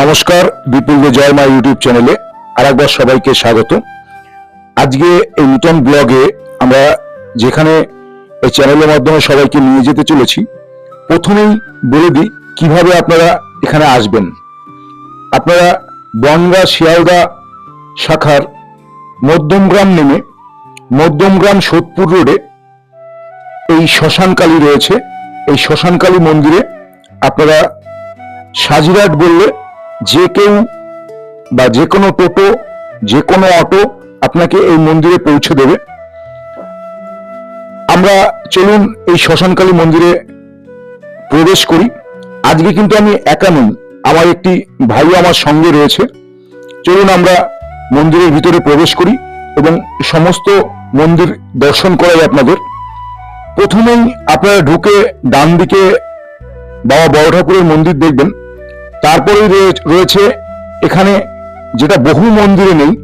নমস্কার, বিপুল জয় মা ইউটিউব চ্যানেলে আরেকবার সবাইকে স্বাগত। আজকে এই নূতন ব্লগে আমরা যেখানে এই চ্যানেলের মাধ্যমে সবাইকে নিয়ে যেতে চলেছি, প্রথমেই বলে দিই কীভাবে আপনারা এখানে আসবেন। আপনারা বনগা শিয়ালদা শাখার মধ্যমগ্রাম নেমে মধ্যমগ্রাম সোদপুর রোডে এই শ্মশানকালী রয়েছে। এই শ্মশানকালী মন্দিরে আপনারা সাজিরাট বললে যে কেউ বা যে কোনো টোটো, যে কোনো অটো আপনাকে এই মন্দিরে পৌঁছে দেবে। আমরা চলুন এই শ্মশানকালী মন্দিরে প্রবেশ করি। আজকে কিন্তু আমি একা নই, আমার একটি ভাইও আমার সঙ্গে রয়েছে। চলুন আমরা মন্দিরের ভিতরে প্রবেশ করি এবং সমস্ত মন্দির দর্শন করাই আপনাদের। প্রথমেই আপনারা ঢুকে ডান দিকে বাবা বড় ঠাকুরের মন্দির দেখবেন। তারপরেই রয়ে- রয়েছে এখানে যেটা বহু মন্দিরে নেই,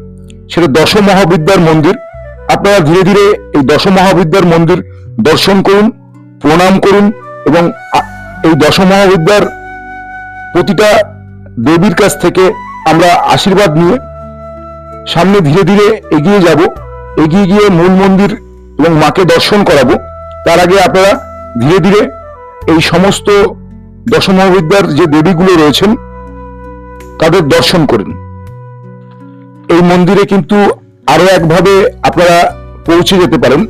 সেটা দশ মহাবিদ্যার মন্দির। আপনারা ধীরে ধীরে এই দশ মহাবিদ্যার মন্দির দর্শন করুন, প্রণাম করুন এবং এই দশ মহাবিদ্যার প্রতিটা দেবীর কাছ থেকে আমরা আশীর্বাদ নিয়ে সামনে ধীরে ধীরে এগিয়ে যাব, এগিয়ে গিয়ে মূল মন্দির এবং মাকে দর্শন করাবো। তার আগে আপনারা ধীরে ধীরে এই সমস্ত দশমহাবিদ্যার যে দেবীগুলো রয়েছেন, তাদের দর্শন করেন। এই মন্দিরে কিন্তু আরও একভাবে আপনারা পৌঁছে যেতে পারেন।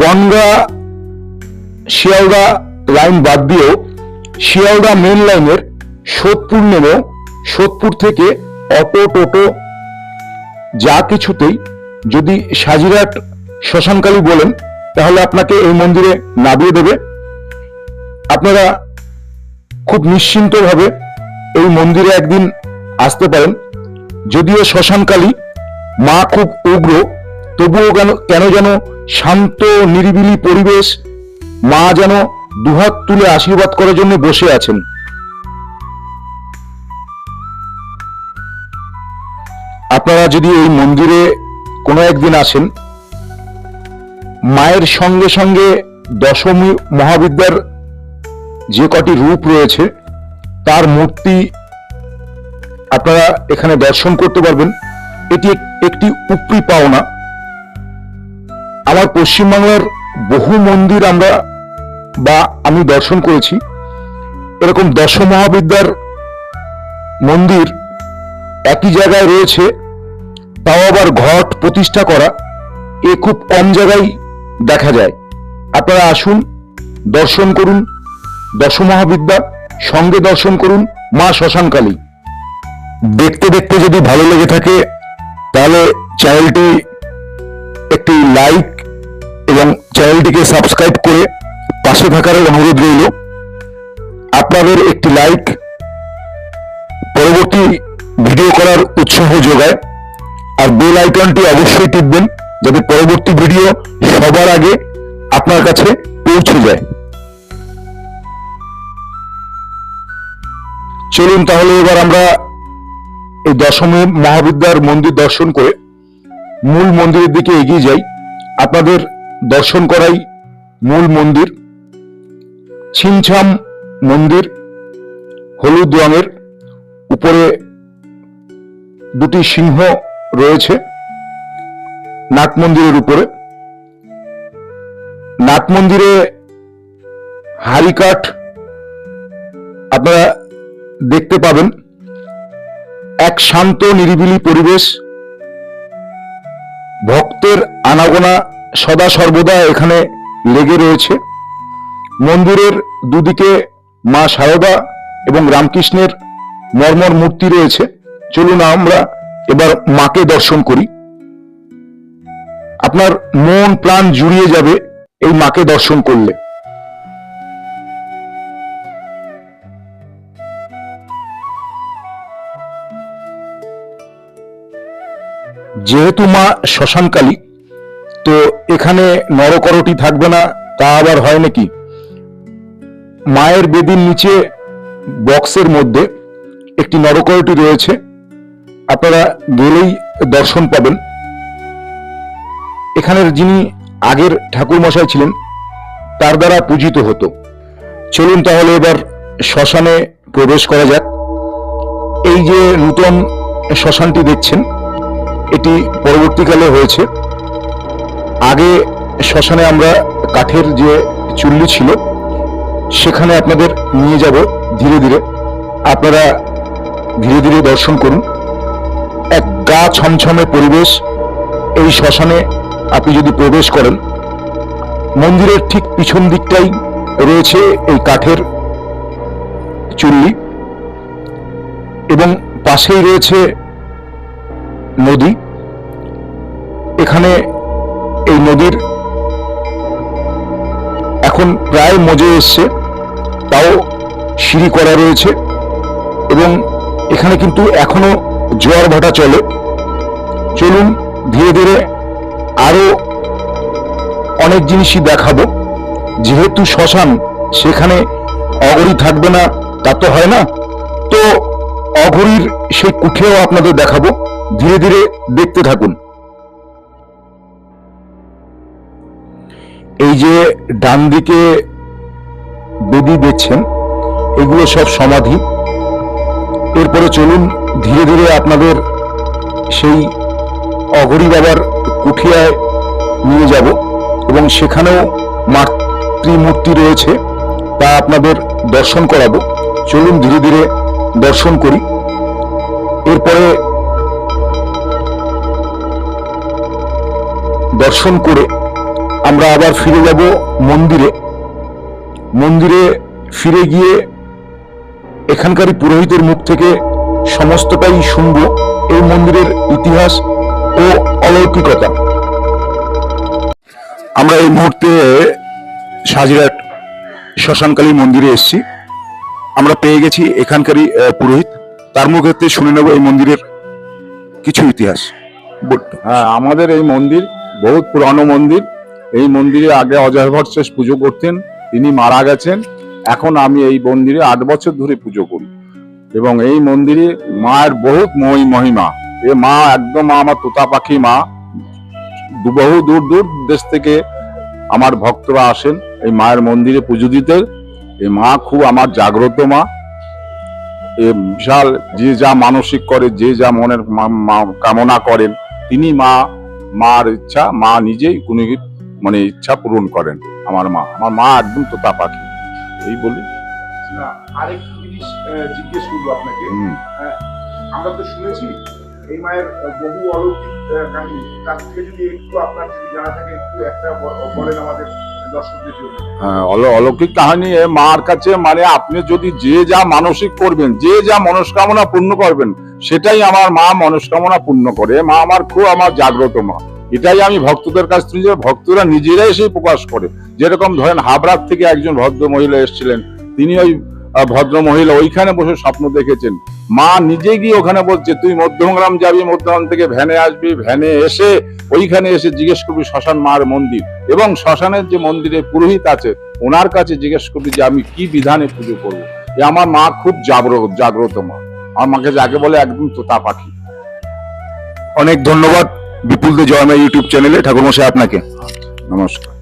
বনগা, শিয়ালদা লাইন বাদ দিয়েও শিয়ালদা মেন লাইনের সোদপুর নেমেও সোদপুর থেকে অটো, টোটো যা কিছুতেই যদি সাজিরাট শ্মশানকালী বলেন, তাহলে আপনাকে এই মন্দিরে নামিয়ে দেবে। আপনারা খুব নিশ্চিন্তভাবে এই মন্দিরে একদিন আসতে পারেন। যদিও শ্মশানকালী, মা খুব উগ্র, তবুও কেন কেন যেন শান্ত, নিরিবিলি পরিবেশ, মা যেন দুহাত তুলে আশীর্বাদ করার জন্য বসে আছেন। আপনারা যদি এই মন্দিরে কোনো একদিন আসেন, মায়ের সঙ্গে সঙ্গে দশমী মহাবিদ্যার যে কটি রূপ রয়েছে, তার মূর্তি আপনারা এখানে দর্শন করতে পারবেন। এটি একটি উপরি পাওনা। আমার পশ্চিমবাংলার বহু মন্দির আমরা বা আমি দর্শন করেছি। এরকম দশ মহাবিদ্যার মন্দির একই জায়গায় রয়েছে, তাও আবার ঘট প্রতিষ্ঠা করা। এ খুব কম জায়গায় দেখা যায়। আপনারা আসুন, দর্শন করুন। দশমহাবিদ্যা, সঙ্গে দর্শন করুন মা শ্মশানকালী। দেখতে দেখতে যদি ভালো লেগে থাকে, তাহলে চ্যানেলটি একটি লাইক এবং চ্যানেলটিকে সাবস্ক্রাইব করে পাশে থাকার অনুরোধ রইল। আপনাদের একটি লাইক পরবর্তী ভিডিও করার উৎসাহ যোগায়, আর বেল আইকনটি অবশ্যই টিপবেন যাতে পরবর্তী ভিডিও সবার আগে আপনার কাছে পৌঁছে যায়। চলুন তাহলে এবার আমরা এই দশমী মহাবিদ্যার মন্দির দর্শন করে মূল মন্দিরের দিকে এগিয়ে যাই। আপনাদের দর্শন করাই মূল মন্দির। ছিমছাম মন্দির, হলুদ রঙের, উপরে দুটি সিংহ রয়েছে, নাট মন্দিরের উপরে। নাট মন্দিরে হারিকাঠ আপনারা দেখতে পাবেন এক শান্ত, নিরিবিলি পরিবেশ। ভক্তের আনাগোনা সদা সর্বদা এখানে লেগে রয়েছে। মন্দিরের দুদিকে মা সারদা এবং রামকৃষ্ণের মর্মর মূর্তি রয়েছে। চলুন আমরা এবার মাকে দর্শন করি। আপনার মন প্রাণ জুড়িয়ে যাবে এই মাকে দর্শন করলে। যেহেতু মা শ্মশানকালী, তো এখানে নরকরটি থাকবে না, তা আবার হয় নাকি? মায়ের বেদির নিচে বক্সের মধ্যে একটি নরকরটি রয়েছে, আপনারা গেলেই দর্শন পাবেন। এখানের যিনি আগের ঠাকুর মশাই ছিলেন, তার দ্বারা পূজিত হতো। চলুন তাহলে এবার শ্মশানে প্রবেশ করা যাক। এই যে নূতন শ্মশানটি দেখছেন এটি পরবর্তীকালে হয়েছে। আগে শ্মশানে আমরা কাঠের যে চুল্লি ছিল, সেখানে আপনাদের নিয়ে যাব ধীরে ধীরে। আপনারা ধীরে ধীরে দর্শন করুন। এক গা ছমছমে পরিবেশ এই শ্মশানে আপনি যদি প্রবেশ করেন, মন্দিরের ঠিক পিছন দিকটাই রয়েছে এই কাঠের চুল্লি এবং পাশেই রয়েছে নদী। এখানে এই নদীর এখন প্রায় মজে এসছে, তাও সিঁড়ি করা রয়েছে এবং এখানে কিন্তু এখনও জোয়ার ভাটা চলে। চলুন ধীরে ধীরে আরও অনেক জিনিসই দেখাবো। যেহেতু শ্মশান, সেখানে অগরি থাকবে না, তা তো হয় না। তো অঘরীর সেই কুঠেও আপনাদের দেখাবো। ধীরে ধীরে দেখতে থাকুন। এই যে ডান দিকে বেদি দেখছেন এগুলো সব সমাধি। এরপরে চলুন ধীরে ধীরে আপনাদের সেই অঘরী বাবার কুঠিয়ায় নিয়ে যাব এবং সেখানেও মাতৃমূর্তি রয়েছে, তা আপনাদের দর্শন করাবো। চলুন ধীরে ধীরে দর্শন করি। এরপরে দর্শন করে আমরা আবার ফিরে যাব মন্দিরে। মন্দিরে ফিরে গিয়ে এখানকারই পুরোহিতের মুখ থেকে সমস্তটাই শুনব এই মন্দিরের ইতিহাস ও অলৌকিকতা। আমরা এই মুহূর্তে সাজিরাট শ্মশানকালী মন্দিরে এসেছি। আমরা পেয়ে গেছি এখানকারই পুরোহিত। তার মুখে শুনে নেব এই মন্দিরের কিছু ইতিহাস। হ্যাঁ আমাদের এই মন্দির বহুত পুরানো মন্দির। এই মন্দিরে আগে অজয় ভট্ট শেষ পুজো করতেন, তিনি মারা গেছেন। এখন আমি এই মন্দিরে আট বছর ধরে পুজো করি। এবং এই মন্দিরে মায়ের বহুত মহি মহিমা। এ মা একদম আমার তোতা পাখি মা। বহু দূর দূর দেশ থেকে আমার ভক্তরা আসেন এই মায়ের মন্দিরে পুজো দিতে। এই মা খুব আমার জাগ্রত মা। এ বিশাল যে যা মানসিক করে, যে যা মনের কামনা করেন, তিনি মা মার ইচ্ছা মা নিজেই কোনো মানে ইচ্ছা পূরণ করেন। আমার মা আমার মা একদম তোতা পাখি। এই বলি। না আরেকটু জিনিস জিজ্ঞেস করব আপনাকে। আমরা তো শুনেছি এই মায়ের বহু অলৌকিক কাহিনী। তার থেকে যদি একটু আপনার যদি জানা থাকে একটু একটা বলেন আমাদের হ্যাঁ, অল- অলৌকিক কাহিনী মার কাছে মানে আপনি যদি যে যা মানসিক করবেন যে যা মনস্কামনা পূর্ণ করবেন সেটাই আমার মা মনস্কামনা পূর্ণ করে। মা আমার খুব আমার জাগ্রত মা। এটাই আমি ভক্তদের কাছ থেকে ভক্তরা নিজেরাই সেই প্রকাশ করে। যেরকম ধরেন হাবড়ার থেকে একজন ভদ্র মহিলা এসেছিলেন তিনি ওই ভদ্র মহিলা ওইখানে বসে স্বপ্ন দেখেছেন। মা নিজে গিয়ে ওখানে বলছে তুই মধ্যমগ্রাম যাবি মধ্যগ্রাম থেকে ভ্যানে আসবি ভ্যানে এসে ওইখানে এসে জিজ্ঞেস করবি শ্মশান মার মন্দির। এবং শ্মশানের যে মন্দিরে পুরোহিত আছে ওনার কাছে জিজ্ঞেস করবি যে আমি কি বিধানে পুজো করব? এ আমার মা খুব জাগ্রত জাগ্রত মা। আমার মাকে যাকে বলে একদম তোতা পাখি। অনেক ধন্যবাদ বিপুল দে জয়মা ইউটিউব চ্যানেলে। ঠাকুরমশাই আপনাকে। নমস্কার।